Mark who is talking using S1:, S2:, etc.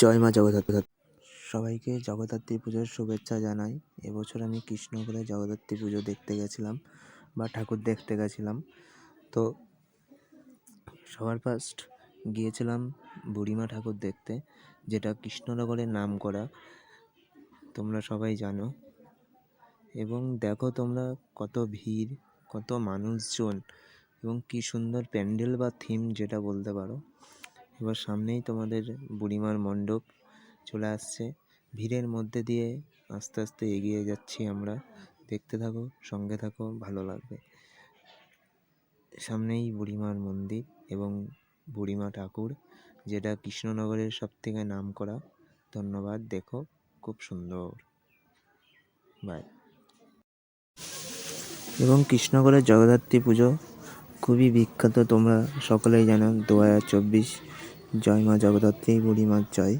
S1: জয় মা জগদ্ধাত্রী। সবাইকে জগদ্ধাত্রী পুজোর শুভেচ্ছা জানাই। এবছর আমি কৃষ্ণগড়ে জগদ্ধাত্রী পুজো দেখতে গেছিলাম বা ঠাকুর দেখতে গেছিলাম। তো সবার ফার্স্ট গিয়েছিলাম বুড়িমা ঠাকুর দেখতে, যেটা কৃষ্ণনগরের নাম করা তোমরা সবাই জানো। এবং দেখো তোমরা কত ভিড়, কত মানুষজন, এবং কি সুন্দর প্যান্ডেল বা থিম যেটা বলতে পারো। এবার সামনেই তোমাদের বুড়িমার মণ্ডপ চলে আসছে। ভিড়ের মধ্যে দিয়ে আস্তে আস্তে এগিয়ে যাচ্ছি আমরা। দেখতে থাকো, সঙ্গে থাকো, ভালো লাগবে। সামনেই বুড়িমার মন্দির এবং বুড়িমা ঠাকুর, যেটা কৃষ্ণনগরের সব থেকে নাম করা ধন্যবাদ, দেখো, খুব সুন্দর। বাই। এবং কৃষ্ণগড়ের জগদ্ধাত্রী পুজো, খুবই বিখ্যাত, তোমরা সকলেই জানো, দু হাজার চব্বিশ জয় মা জগদ্ধাত্রী বুড়ি মার জয়।